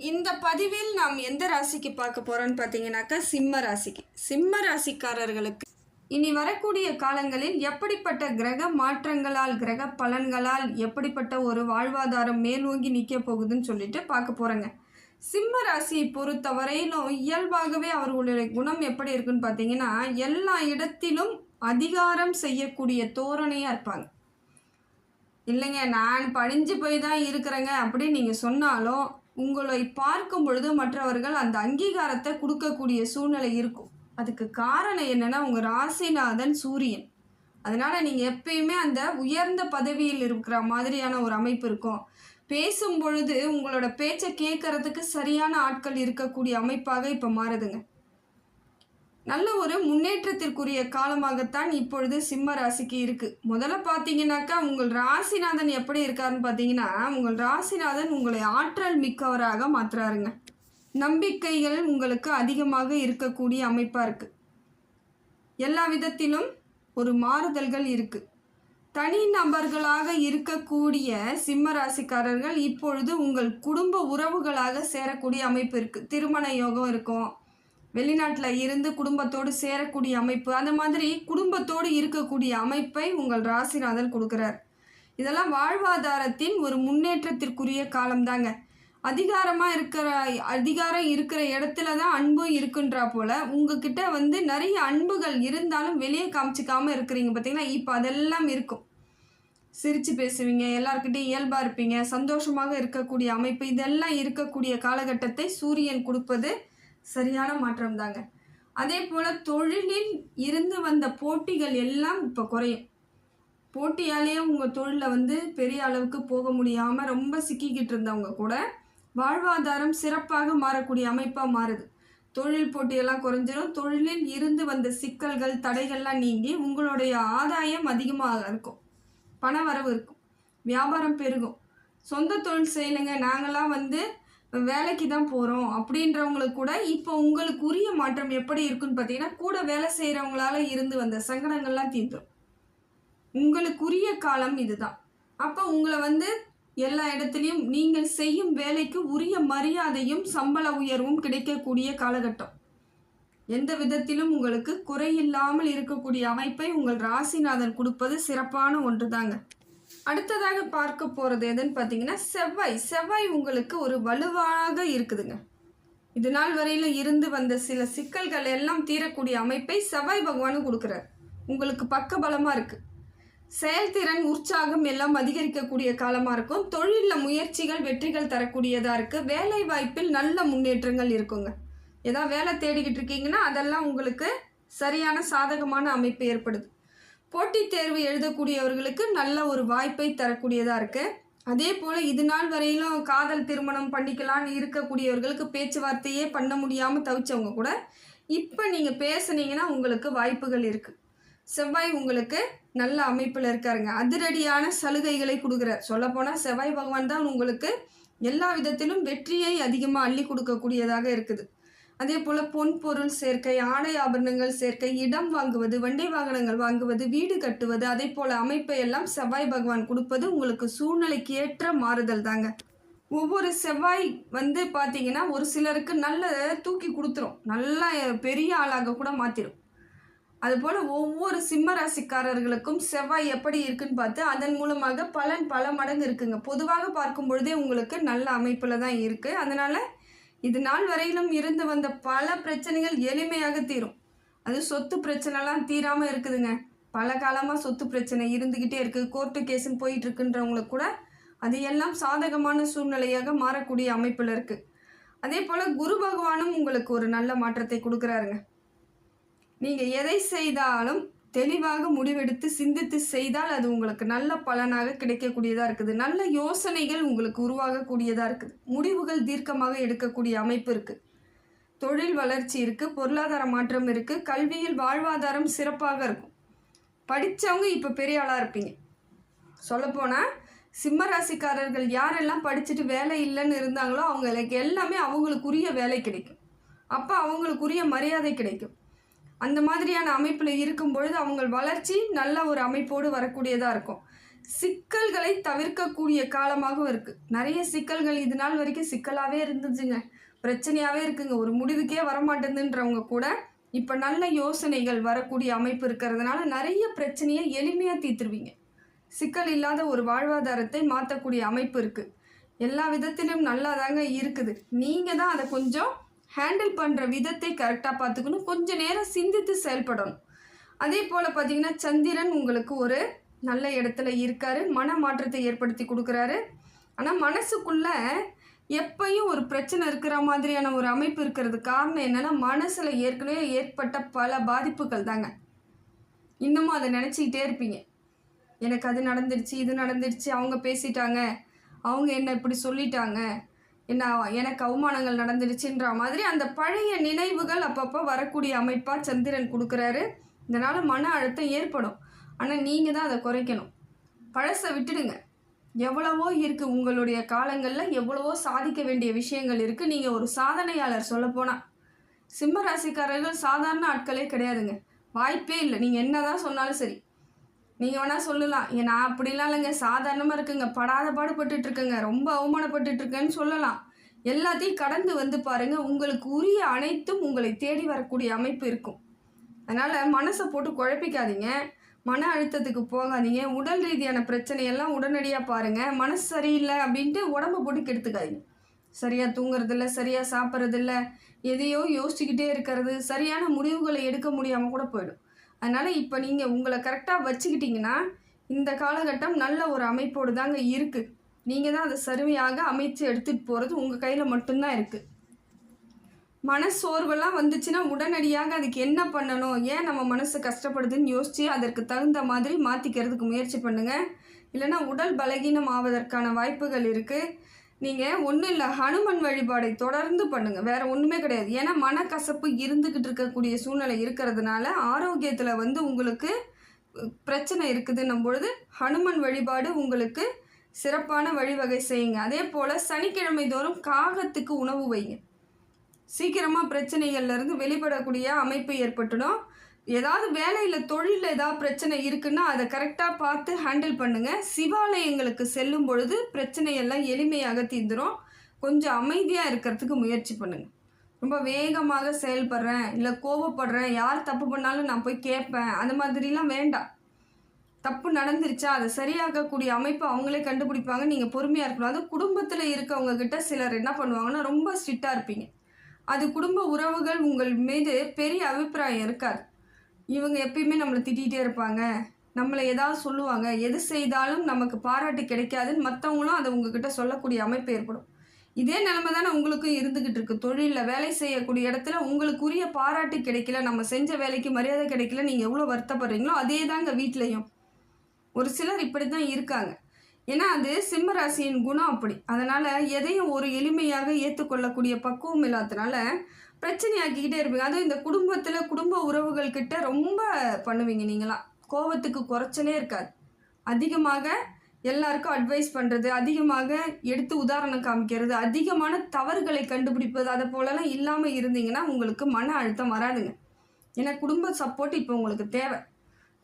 இந்த பதிவில் நாம் எந்த ராசிக்கு பார்க்க போகிறோன்னு பார்த்தீங்கன்னாக்கா சிம்ம ராசிக்கு. சிம்ம ராசிக்காரர்களுக்கு இனி வரக்கூடிய காலங்களில் எப்படிப்பட்ட கிரக மாற்றங்களால் கிரக பலன்களால் எப்படிப்பட்ட ஒரு வாழ்வாதாரம் மேலோங்கி நிற்க போகுதுன்னு சொல்லிட்டு பார்க்க போகிறேங்க சிம்ம ராசியை பொறுத்தவரையிலும் இயல்பாகவே அவர்களுடைய குணம் எப்படி இருக்குன்னு பார்த்தீங்கன்னா எல்லா இடத்திலும் அதிகாரம் செய்யக்கூடிய தோரணையாக இருப்பாங்க. இல்லைங்க நான் பணிஞ்சு போய் தான் இருக்கிறேங்க அப்படின்னு நீங்கள் சொன்னாலும் உங்களை பார்க்கும் பொழுது மற்றவர்கள் அந்த அங்கீகாரத்தை கொடுக்கக்கூடிய சூழ்நிலை இருக்கும். அதுக்கு காரணம் என்னென்னா உங்கள் ராசிநாதன் சூரியன். அதனால் நீங்கள் எப்பயுமே அந்த உயர்ந்த பதவியில் இருக்கிற மாதிரியான ஒரு அமைப்பு இருக்கும். பேசும் பொழுது உங்களோட பேச்சை கேட்கறதுக்கு சரியான ஆட்கள் இருக்கக்கூடிய அமைப்பாக இப்போ மாறுதுங்க. நல்ல ஒரு முன்னேற்றத்திற்குரிய காலமாகத்தான் இப்பொழுது சிம்ம ராசிக்கு இருக்கு. முதல்ல பார்த்தீங்கன்னாக்கா உங்கள் ராசிநாதன் எப்படி இருக்காருன்னு பார்த்தீங்கன்னா உங்கள் ராசிநாதன் உங்களை ஆற்றல் மிக்கவராக மாற்றுறாருங்க நம்பிக்கைகள் உங்களுக்கு அதிகமாக இருக்கக்கூடிய அமைப்பாக இருக்கு. எல்லா விதத்திலும் ஒரு மாறுதல்கள் இருக்கு. தனி நபர்களாக இருக்கக்கூடிய சிம்ம ராசிக்காரர்கள் இப்பொழுது உங்கள் குடும்ப உறவுகளாக சேரக்கூடிய அமைப்பு இருக்கு. திருமண யோகம் இருக்கும் வெளிநாட்டில் இருந்து குடும்பத்தோடு சேரக்கூடிய அமைப்பு அந்த மாதிரி குடும்பத்தோடு இருக்கக்கூடிய அமைப்பை உங்கள் ராசிநாதன் கொடுக்குறார். இதெல்லாம் வாழ்வாதாரத்தின் ஒரு முன்னேற்றத்திற்குரிய காலம்தாங்க. அதிகாரமாக இருக்கிற அதிகாரம் இருக்கிற இடத்துல தான் அன்பும் இருக்குன்றா போல் உங்ககிட்ட வந்து நிறைய அன்புகள் இருந்தாலும் வெளியே காமிச்சிக்காமல் இருக்கிறீங்க பார்த்தீங்கன்னா இப்போ அதெல்லாம் இருக்கும். சிரித்து பேசுவீங்க எல்லாருக்கிட்டையும் இயல்பாக இருப்பீங்க சந்தோஷமாக இருக்கக்கூடிய அமைப்பு இதெல்லாம் இருக்கக்கூடிய காலகட்டத்தை சூரியன் கொடுப்பது சரியான மாற்றம் தாங்க அதே போல் தொழிலில் இருந்து வந்த போட்டிகள் எல்லாம் இப்போ குறையும். போட்டியாலேயே உங்கள் தொழிலில் வந்து பெரிய அளவுக்கு போக முடியாமல் ரொம்ப சிக்கிக்கிட்டு இருந்தவங்க கூட வாழ்வாதாரம் சிறப்பாக மாறக்கூடிய அமைப்பாக மாறுது. தொழில் போட்டியெல்லாம் குறைஞ்சிரும். தொழிலில் இருந்து வந்த சிக்கல்கள் தடைகள்லாம் நீங்கி உங்களுடைய ஆதாயம் அதிகமாக இருக்கும். பண வரவு இருக்கும். வியாபாரம் பெருகும். சொந்த தொழில் செய்யலைங்க நாங்களாம் வந்து வேலைக்கு தான் போகிறோம் அப்படின்றவங்களுக்கு கூட இப்போ உங்களுக்கு உரிய மாற்றம் எப்படி இருக்குன்னு பார்த்தீங்கன்னா கூட வேலை செய்கிறவங்களால இருந்து வந்த சங்கடங்கள்லாம் தீர்ந்துடும் உங்களுக்குரிய காலம் இதுதான். அப்போ உங்களை வந்து எல்லா இடத்துலையும் நீங்கள் செய்யும் வேலைக்கு உரிய மரியாதையும் சம்பள உயர்வும் கிடைக்கக்கூடிய காலகட்டம். எந்த விதத்திலும் உங்களுக்கு குறையில்லாமல் இருக்கக்கூடிய அமைப்பை உங்கள் ராசிநாதன் கொடுப்பது சிறப்பான ஒன்று தாங்க அடுத்ததாக பார்க்க போகிறது எதுன்னு பார்த்தீங்கன்னா செவ்வாய். செவ்வாய் உங்களுக்கு ஒரு வலுவாக இருக்குதுங்க. இது நாள் வரையிலும் இருந்து வந்த சில சிக்கல்கள் எல்லாம் தீரக்கூடிய அமைப்பை செவ்வாய் பகவானும் கொடுக்குறார். உங்களுக்கு பக்கபலமாக இருக்குது செயல்திறன் உற்சாகம் எல்லாம் அதிகரிக்கக்கூடிய காலமாக இருக்கும். தொழிலில் முயற்சிகள் வெற்றிகள் தரக்கூடியதாக இருக்குது வேலை வாய்ப்பில் நல்ல முன்னேற்றங்கள் இருக்குங்க. ஏதாவது வேலை தேடிக்கிட்டு இருக்கீங்கன்னா அதெல்லாம் உங்களுக்கு சரியான சாதகமான அமைப்பு ஏற்படுது. போட்டித் தேர்வு எழுதக்கூடியவர்களுக்கு நல்ல ஒரு வாய்ப்பை தரக்கூடியதாக இருக்குது அதே போல் இது நாள் வரையிலும் காதல் திருமணம் பண்ணிக்கலாம்னு இருக்கக்கூடியவர்களுக்கு பேச்சுவார்த்தையே பண்ண முடியாமல் தவிச்சவங்க கூட இப்போ நீங்கள் பேசுனீங்கன்னா உங்களுக்கு வாய்ப்புகள் இருக்குது செவ்வாய் உங்களுக்கு நல்ல அமைப்பில் இருக்காருங்க. அதிரடியான சலுகைகளை கொடுக்குறார் சொல்லப்போனால் செவ்வாய் பகவான் தான் உங்களுக்கு எல்லா விதத்திலும் வெற்றியை அதிகமாக அள்ளி கொடுக்கக்கூடியதாக இருக்குது. அதே போல் பொன் பொருள் சேர்க்கை ஆடை ஆபரணங்கள் சேர்க்கை இடம் வாங்குவது வண்டி வாகனங்கள் வாங்குவது வீடு கட்டுவது அதே போல் அமைப்பை எல்லாம் செவ்வாய் பகவான் கொடுப்பது உங்களுக்கு சூழ்நிலைக்கு ஏற்ற மாறுதல் தாங்க. ஒவ்வொரு செவ்வாய் வந்து பார்த்தீங்கன்னா ஒரு சிலருக்கு நல்ல தூக்கி கொடுத்துரும். நல்லா பெரிய ஆளாக கூட மாற்றிடும் அதுபோல் ஒவ்வொரு சிம்ம ராசிக்காரர்களுக்கும் செவ்வாய் எப்படி இருக்குன்னு பார்த்து அதன் மூலமாக பலன் பல மடங்கு இருக்குங்க. பொதுவாக பார்க்கும் பொழுதே உங்களுக்கு நல்ல அமைப்பில் தான் இருக்குது அதனால் இது நாள் வரையிலும் இருந்து வந்த பல பிரச்சனைகள் எளிமையாக தீரும். அது சொத்து பிரச்சனைலாம் தீராமல் இருக்குதுங்க. பல காலமாக சொத்து பிரச்சனை இருந்துக்கிட்டே இருக்குது கோர்ட்டு கேஸுன்னு போயிட்டு இருக்குன்றவங்களுக்கு கூட அது எல்லாம் சாதகமான சூழ்நிலையாக மாறக்கூடிய அமைப்பில் இருக்குது அதே போல் குரு பகவானும் உங்களுக்கு ஒரு நல்ல மாற்றத்தை கொடுக்குறாருங்க. நீங்கள் எதை செய்தாலும் தெளிவாக முடிவெடுத்து சிந்தித்து செய்தால் அது உங்களுக்கு நல்ல பலனாக கிடைக்கக்கூடியதாக இருக்குது. நல்ல யோசனைகள் உங்களுக்கு உருவாகக்கூடியதாக இருக்குது. முடிவுகள் தீர்க்கமாக எடுக்கக்கூடிய அமைப்பு இருக்குது தொழில் வளர்ச்சி இருக்குது பொருளாதார மாற்றம் இருக்குது கல்வியில் வாழ்வாதாரம் சிறப்பாக இருக்கும். படித்தவங்க இப்போ பெரிய ஆளாக இருப்பீங்க. சொல்லப்போனால் சிம்ம ராசிக்காரர்கள் யாரெல்லாம் படிச்சுட்டு வேலை இல்லைன்னு இருந்தாங்களோ அவங்களுக்கு எல்லாமே அவங்களுக்குரிய வேலை கிடைக்கும். அப்போ அவங்களுக்குரிய மரியாதை கிடைக்கும். அந்த மாதிரியான அமைப்பில் இருக்கும் பொழுது அவங்க வளர்ச்சி நல்ல ஒரு அமைப்போடு வரக்கூடியதாக இருக்கும். சிக்கல்களை தவிர்க்கக்கூடிய காலமாகவும் இருக்குது நிறைய சிக்கல்கள் இது நாள் வரைக்கும் சிக்கலாகவே இருந்துச்சுங்க. பிரச்சனையாகவே இருக்குங்க. ஒரு முடிவுக்கே வரமாட்டேங்குன்றவங்க கூட இப்போ நல்ல யோசனைகள் வரக்கூடிய அமைப்பு இருக்கிறதுனால நிறைய பிரச்சனையை எளிமையாக தீர்த்துருவீங்க. சிக்கல் இல்லாத ஒரு வாழ்வாதாரத்தை மாற்றக்கூடிய அமைப்பு இருக்குது எல்லா விதத்திலும் நல்லா தாங்க இருக்குது. நீங்கள் தான் அதை கொஞ்சம் ஹேண்டில் பண்ணுற விதத்தை கரெக்டாக பார்த்துக்கணும். கொஞ்சம் நேரம் சிந்தித்து செயல்படணும். அதே போல் பார்த்தீங்கன்னா சந்திரன் உங்களுக்கு ஒரு நல்ல இடத்துல இருக்காரு. மன மாற்றத்தை ஏற்படுத்தி கொடுக்குறாரு. ஆனால் மனசுக்குள்ள எப்பயும் ஒரு பிரச்சனை இருக்கிற மாதிரியான ஒரு அமைப்பு இருக்கிறது காரணம் என்னென்னா மனசில் ஏற்கனவே ஏற்பட்ட பல பாதிப்புகள் தாங்க. இன்னமும் அதை நினச்சிக்கிட்டே இருப்பீங்க. எனக்கு அது நடந்துடுச்சு இது நடந்துடுச்சு அவங்க பேசிட்டாங்க அவங்க என்ன இப்படி சொல்லிட்டாங்க என்ன எனக்கு அவமானங்கள் நடந்துடுச்சுன்ற மாதிரி அந்த பழைய நினைவுகள் அப்பப்போ வரக்கூடிய அமைப்பாக சந்திரன் கொடுக்குறாரு. இதனால் மன அழுத்தம் ஏற்படும். ஆனால் நீங்கள் தான் அதை குறைக்கணும். பழசை விட்டுடுங்க. எவ்வளவோ இருக்குது உங்களுடைய காலங்களில் எவ்வளவோ சாதிக்க வேண்டிய விஷயங்கள் இருக்குது நீங்கள் ஒரு சாதனையாளர் சொல்லப்போனால் சிம்ம ராசிக்காரர்கள் சாதாரண ஆட்களே கிடையாதுங்க. வாய்ப்பே இல்லை. நீங்கள் என்ன தான் சொன்னாலும் சரி. நீங்கள் வேணால் சொல்லலாம். ஏன் நான் அப்படிலாம் இல்லைங்க. சாதாரணமாக இருக்குங்க. படாத பாடுபட்டுட்டு இருக்கேங்க ரொம்ப அவமானப்பட்டுட்டு இருக்கேன்னு சொல்லலாம். எல்லாத்தையும் கடந்து வந்து பாருங்கள் உங்களுக்கு உரிய அனைத்தும் உங்களை தேடி வரக்கூடிய அமைப்பு இருக்கும். அதனால் மனசை போட்டு குழப்பிக்காதீங்க. மன அழுத்தத்துக்கு போகாதீங்க. உடல் ரீதியான பிரச்சனையெல்லாம் உடனடியாக பாருங்கள் மனசு சரியில்லை அப்படின்ட்டு உடம்பை போட்டு கெடுத்துக்காதீங்க. சரியாக தூங்குறதில்ல சரியாக சாப்பிட்றதில்ல எதையோ யோசிச்சுக்கிட்டே இருக்கிறது சரியான முடிவுகளை எடுக்க முடியாமல் கூட போயிடும். அதனால் இப்போ நீங்கள் உங்களை கரெக்டாக வச்சுக்கிட்டிங்கன்னா இந்த காலகட்டம் நல்ல ஒரு அமைப்போடு தாங்க இருக்குது நீங்கள் தான் அதை சருமையாக அமைச்சு எடுத்துகிட்டு போகிறது உங்கள் கையில் மட்டும்தான் இருக்குது மனசோர்வெல்லாம் வந்துச்சுன்னா உடனடியாக அதுக்கு என்ன பண்ணணும்? ஏன் நம்ம மனசு கஷ்டப்படுதுன்னு யோசித்து அதற்கு தகுந்த மாதிரி மாற்றிக்கிறதுக்கு முயற்சி பண்ணுங்கள் இல்லைன்னா உடல் பலகீனம் ஆவதற்கான வாய்ப்புகள் இருக்குது நீங்கள் ஒன்றும் இல்லை ஹனுமன் வழிபாடை தொடர்ந்து பண்ணுங்கள் வேறு ஒன்றுமே கிடையாது. ஏன்னா மனக்கசப்பு இருந்துக்கிட்டு இருக்கக்கூடிய சூழ்நிலை இருக்கிறதுனால ஆரோக்கியத்தில் வந்து உங்களுக்கு பிரச்சனை இருக்குதுன்னும் பொழுது ஹனுமன் வழிபாடு உங்களுக்கு சிறப்பான வழிவகை செய்யுங்க. அதே போல் சனிக்கிழமை தோறும் காகத்துக்கு உணவு வைங்க. சீக்கிரமாக பிரச்சனைகள்லேருந்து வெளிப்படக்கூடிய அமைப்பு ஏற்பட்டுடும். ஏதாவது வேலையில் தொழிலில் ஏதாவது பிரச்சனை இருக்குன்னா அதை கரெக்டாக பார்த்து ஹேண்டில் பண்ணுங்கள் சிவாலயங்களுக்கு செல்லும் பொழுது பிரச்சனையெல்லாம் எளிமையாக தீர்ந்துடும் கொஞ்சம் அமைதியாக இருக்கிறதுக்கு முயற்சி பண்ணுங்கள் ரொம்ப வேகமாக செயல்படுறேன் இல்லை கோபப்படுறேன் யார் தப்பு பண்ணாலும் நான் போய் கேட்பேன் அந்த மாதிரிலாம் வேண்டாம். தப்பு நடந்துருச்சா அதை சரியாக்கக்கூடிய அமைப்பு அவங்களே கண்டுபிடிப்பாங்க. நீங்கள் பொறுமையாக இருக்கணும். அது குடும்பத்தில் இருக்கவங்க கிட்ட சிலர் என்ன பண்ணுவாங்கன்னா ரொம்ப ஸ்ட்ரிக்டாக இருப்பீங்க. அது குடும்ப உறவுகள் உங்கள் மீது பெரிய அபிப்பிராயம் இருக்காது. இவங்க எப்பயுமே நம்மளை திட்டிகிட்டே இருப்பாங்க. நம்மளை ஏதாவது சொல்லுவாங்க. எது செய்தாலும் நமக்கு பாராட்டு கிடைக்காதுன்னு மற்றவங்களும் அதை உங்ககிட்ட சொல்லக்கூடிய அமைப்பு ஏற்படும். இதே நிலைமை தானே உங்களுக்கும் இருந்துக்கிட்டு இருக்கு. தொழிலில் வேலை செய்யக்கூடிய இடத்துல உங்களுக்குரிய பாராட்டு கிடைக்கல நம்ம செஞ்ச வேலைக்கு மரியாதை கிடைக்கல நீங்கள் எவ்வளோ வருத்தப்படுறீங்களோ அதே தாங்க வீட்லேயும். ஒரு சிலர் இப்படி தான் இருக்காங்க. ஏன்னா அது சிம்ம ராசியின் குணம் அப்படி. அதனால் எதையும் ஒரு எளிமையாக ஏற்றுக்கொள்ளக்கூடிய பக்குவம் இல்லாததுனால பிரச்சனையாக்கிக்கிட்டே இருப்பீங்க. அதுவும் இந்த குடும்பத்தில் குடும்ப உறவுகள் கிட்ட ரொம்ப பண்ணுவீங்க நீங்களாம் கோவத்துக்கு குறைச்சலே இருக்காது. அதிகமாக எல்லாருக்கும் அட்வைஸ் பண்ணுறது அதிகமாக எடுத்து உதாரணம் காமிக்கிறது அதிகமான தவறுகளை கண்டுபிடிப்பது அதை போலலாம் இல்லாமல் இருந்தீங்கன்னா உங்களுக்கு மன அழுத்தம் வராதுங்க. ஏன்னா குடும்ப சப்போர்ட் இப்போ உங்களுக்கு தேவை.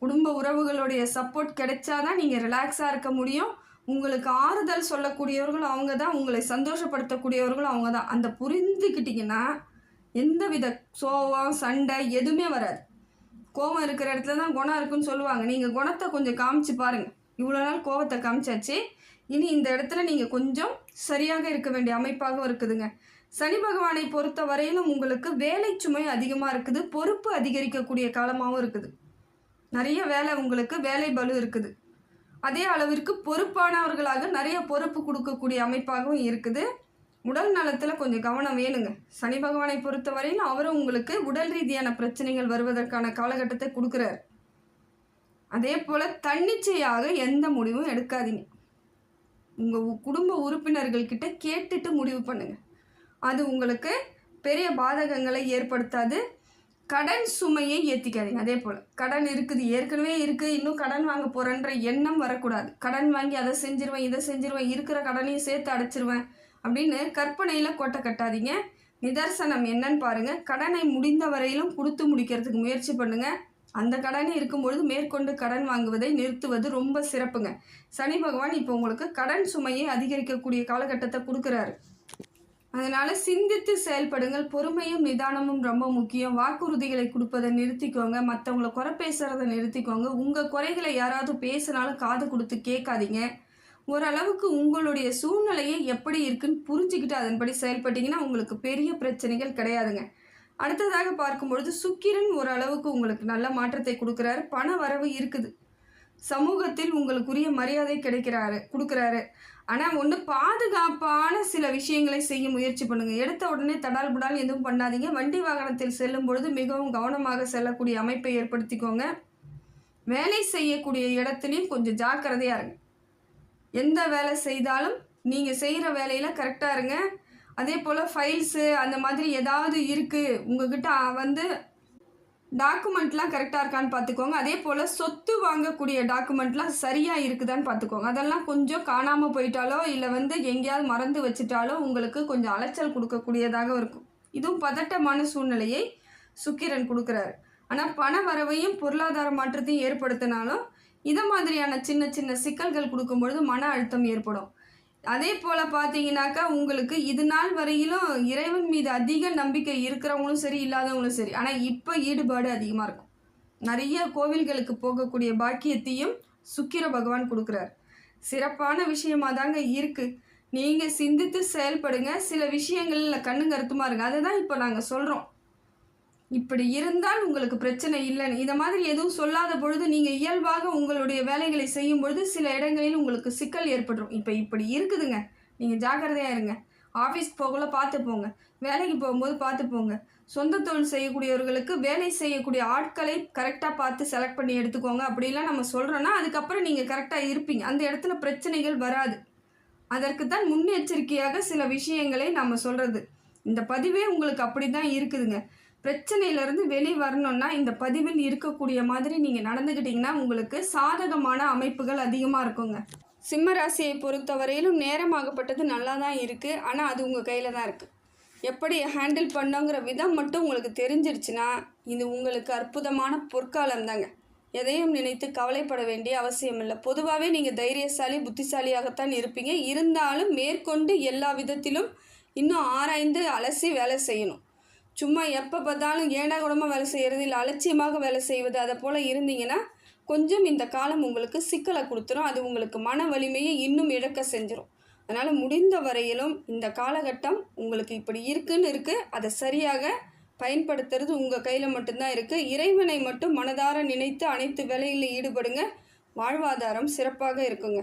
குடும்ப உறவுகளுடைய சப்போர்ட் கிடைச்சாதான் நீங்கள் ரிலாக்ஸாக இருக்க முடியும். உங்களுக்கு ஆறுதல் சொல்லக்கூடியவர்களும் அவங்க தான் உங்களை சந்தோஷப்படுத்தக்கூடியவர்களும் அவங்க தான் அந்த புரிந்துக்கிட்டிங்கன்னா எந்தவித சோகம் சண்டை எதுவுமே வராது. கோவம் இருக்கிற இடத்துல தான் குணம் இருக்குன்னு சொல்லுவாங்க. நீங்கள் குணத்தை கொஞ்சம் காமிச்சு பாருங்கள் இவ்வளோ நாள் கோவத்தை காமிச்சாச்சு. இனி இந்த இடத்துல நீங்கள் கொஞ்சம் சரியாக இருக்க வேண்டிய அமைப்பாகவும் இருக்குதுங்க. சனி பகவானை பொறுத்த வரையிலும் உங்களுக்கு வேலை சுமை அதிகமாக இருக்குது. பொறுப்பு அதிகரிக்கக்கூடிய காலமாகவும் இருக்குது. நிறைய வேலை உங்களுக்கு வேலை பலு இருக்குது. அதே அளவிற்கு பொறுப்பானவர்களாக நிறைய பொறுப்பு கொடுக்கக்கூடிய அமைப்பாகவும் இருக்குது. உடல் நலத்தில் கொஞ்சம் கவனம் வேணுங்க. சனி பகவானை பொறுத்தவரையில் அவரும் உங்களுக்கு உடல் ரீதியான பிரச்சனைகள் வருவதற்கான காலகட்டத்தை கொடுக்குறாரு. அதே போல் தன்னிச்சையாக எந்த முடிவும் எடுக்காதீங்க. உங்கள் குடும்ப உறுப்பினர்கள்கிட்ட கேட்டுட்டு முடிவு பண்ணுங்கள் அது உங்களுக்கு பெரிய பாதகங்களை ஏற்படுத்தாது. கடன் சுமையை ஏற்றிக்காதீங்க அதே போல் கடன் இருக்குது ஏற்கனவே இருக்குது இன்னும் கடன் வாங்க போகிறேன்ற எண்ணம் வரக்கூடாது. கடன் வாங்கி அதை செஞ்சிருவேன் இதை செஞ்சிருவேன் இருக்கிற கடனையும் சேர்த்து அடைச்சிருவேன் அப்படின்னு கற்பனையில் கொட்டை கட்டாதீங்க. நிதர்சனம் என்னன்னு பாருங்கள் கடனை முடிந்த வரையிலும் கொடுத்து முடிக்கிறதுக்கு முயற்சி பண்ணுங்கள் அந்த கடனே இருக்கும்பொழுது மேற்கொண்டு கடன் வாங்குவதை நிறுத்துவது ரொம்ப சிறப்புங்க. சனி பகவான் இப்போ உங்களுக்கு கடன் சுமையை அதிகரிக்கக்கூடிய காலகட்டத்தை கொடுக்குறாரு. அதனால் சிந்தித்து செயல்படுங்கள். பொறுமையும் நிதானமும் ரொம்ப முக்கியம். வாக்குறுதிகளை கொடுப்பதை நிறுத்திக்கோங்க. மற்றவங்கள குறை பேசுகிறத நிறுத்திக்கோங்க. உங்கள் குறைகளை யாராவது பேசினாலும் காது கொடுத்து கேட்காதீங்க. ஓரளவுக்கு உங்களுடைய சூழ்நிலையை எப்படி இருக்குன்னு புரிஞ்சுக்கிட்டு அதன்படி செயல்பட்டீங்கன்னா உங்களுக்கு பெரிய பிரச்சனைகள் கிடையாதுங்க. அடுத்ததாக பார்க்கும்பொழுது சுக்கிரன் ஓரளவுக்கு உங்களுக்கு நல்ல மாற்றத்தை கொடுக்குறாரு. பண வரவு இருக்குது. சமூகத்தில் உங்களுக்குரிய மரியாதை கிடைக்கிறாரு கொடுக்குறாரு. ஆனால் ஒன்று பாதுகாப்பான சில விஷயங்களை செய்ய முயற்சி பண்ணுங்கள் எடுத்த உடனே தடால் புடால் எதுவும் பண்ணாதீங்க. வண்டி வாகனத்தில் செல்லும் பொழுது மிகவும் கவனமாக செல்லக்கூடிய அமைப்பை ஏற்படுத்திக்கோங்க. வேலை செய்யக்கூடிய இடத்துலையும் கொஞ்சம் ஜாக்கிரதையாக இருங்க. எந்த வேலை செய்தாலும் நீங்கள் செய்கிற வேலையில் கரெக்டாக இருங்க. அதே போல் ஃபைல்ஸு அந்த மாதிரி ஏதாவது இருக்குது உங்ககிட்ட வந்து டாக்குமெண்ட்லாம் கரெக்டாக இருக்கான்னு பார்த்துக்கோங்க. அதே போல் சொத்து வாங்கக்கூடிய டாக்குமெண்ட்லாம் சரியாக இருக்குதான்னு பார்த்துக்கோங்க. அதெல்லாம் கொஞ்சம் காணாமல் போயிட்டாலோ இல்லை வந்து எங்கேயாவது மறந்து வச்சுட்டாலோ உங்களுக்கு கொஞ்சம் அலைச்சல் கொடுக்கக்கூடியதாக இருக்கும். இதுவும் பதட்டமான சூழ்நிலையை சுக்கிரன் கொடுக்குறாரு. ஆனால் பண வரவையும் பொருளாதார மாற்றத்தையும் ஏற்படுத்தினாலும் இதை மாதிரியான சின்ன சின்ன சிக்கல்கள் கொடுக்கும்பொழுது மன அழுத்தம் ஏற்படும். அதே போல் பார்த்தீங்கன்னாக்கா உங்களுக்கு இது நாள் வரையிலும் இறைவன் மீது அதிக நம்பிக்கை இருக்கிறவங்களும் சரி இல்லாதவங்களும் சரி. ஆனால் இப்போ ஈடுபாடு அதிகமாக இருக்கும். நிறைய கோவில்களுக்கு போகக்கூடிய பாக்கியத்தையும் சுக்கிர பகவான் கொடுக்குறார். சிறப்பான விஷயமா தாங்க இருக்குது நீங்கள் சிந்தித்து செயல்படுங்க. சில விஷயங்களில் கண்ணு கருத்துமாக இருங்க. அதை தான் இப்போ நாங்கள் சொல்கிறோம் இப்படி இருந்தால் உங்களுக்கு பிரச்சனை இல்லைன்னு இந்த மாதிரி எதுவும் சொல்லாத பொழுது நீங்கள் இயல்பாக உங்களுடைய வேலைகளை செய்யும் பொழுது சில இடங்களில் உங்களுக்கு சிக்கல் ஏற்படும் இப்போ இப்படி இருக்குதுங்க. நீங்கள் ஜாக்கிரதையாக இருங்க. ஆஃபீஸ் போகல பார்த்து போங்க. வேலைக்கு போகும்போது பார்த்து போங்க. சொந்த தொழில் செய்யக்கூடியவர்களுக்கு வேலை செய்யக்கூடிய ஆட்களை கரெக்டாக பார்த்து செலக்ட் பண்ணி எடுத்துக்கோங்க. அப்படிலாம் நம்ம சொல்கிறோன்னா அதுக்கப்புறம் நீங்கள் கரெக்டாக இருப்பீங்க. அந்த இடத்துல பிரச்சனைகள் வராது. அதற்கு தான் முன்னெச்சரிக்கையாக சில விஷயங்களை நம்ம சொல்கிறது இந்த பதிவே உங்களுக்கு அப்படி தான் இருக்குதுங்க. பிரச்சனையிலேருந்து வெளி வரணும்னா இந்த பதிவில் இருக்கக்கூடிய மாதிரி நீங்கள் நடந்துக்கிட்டிங்கன்னா உங்களுக்கு சாதகமான அமைப்புகள் அதிகமாக இருக்குங்க. சிம்ம ராசியை பொறுத்தவரையிலும் நேரமாகப்பட்டது நல்லா தான் இருக்குது ஆனால் அது உங்கள் கையில் தான் இருக்குது எப்படி ஹேண்டில் பண்ணோங்கிற விதம் மட்டும் உங்களுக்கு தெரிஞ்சிருச்சுன்னா இது உங்களுக்கு அற்புதமான பொற்காலம் தாங்க எதையும் நினைத்து கவலைப்பட வேண்டிய அவசியம் இல்லை. பொதுவாகவே நீங்கள் தைரியசாலி புத்திசாலியாகத்தான் இருப்பீங்க. இருந்தாலும் மேற்கொண்டு எல்லா விதத்திலும் இன்னும் ஆராய்ந்து அலசி வேலை செய்யணும். சும்மா எப்போ பார்த்தாலும் ஏடா கூடமாக வேலை செய்கிறது இல்லை அலட்சியமாக வேலை செய்வது அதை போல் இருந்தீங்கன்னா கொஞ்சம் இந்த காலம் உங்களுக்கு சிக்கலை கொடுத்துரும். அது உங்களுக்கு மன வலிமையை இன்னும் இழக்க செஞ்சிடும் அதனால் முடிந்த வரையிலும் இந்த காலகட்டம் உங்களுக்கு இப்படி இருக்குன்னு இருக்குது அதை சரியாக பயன்படுத்துறது உங்கள் கையில் மட்டும்தான் இருக்குது இறைவனை மட்டும் மனதார நினைத்து அனைத்து வேலையில் ஈடுபடுங்க. வாழ்வாதாரம் சிறப்பாக இருக்குங்க.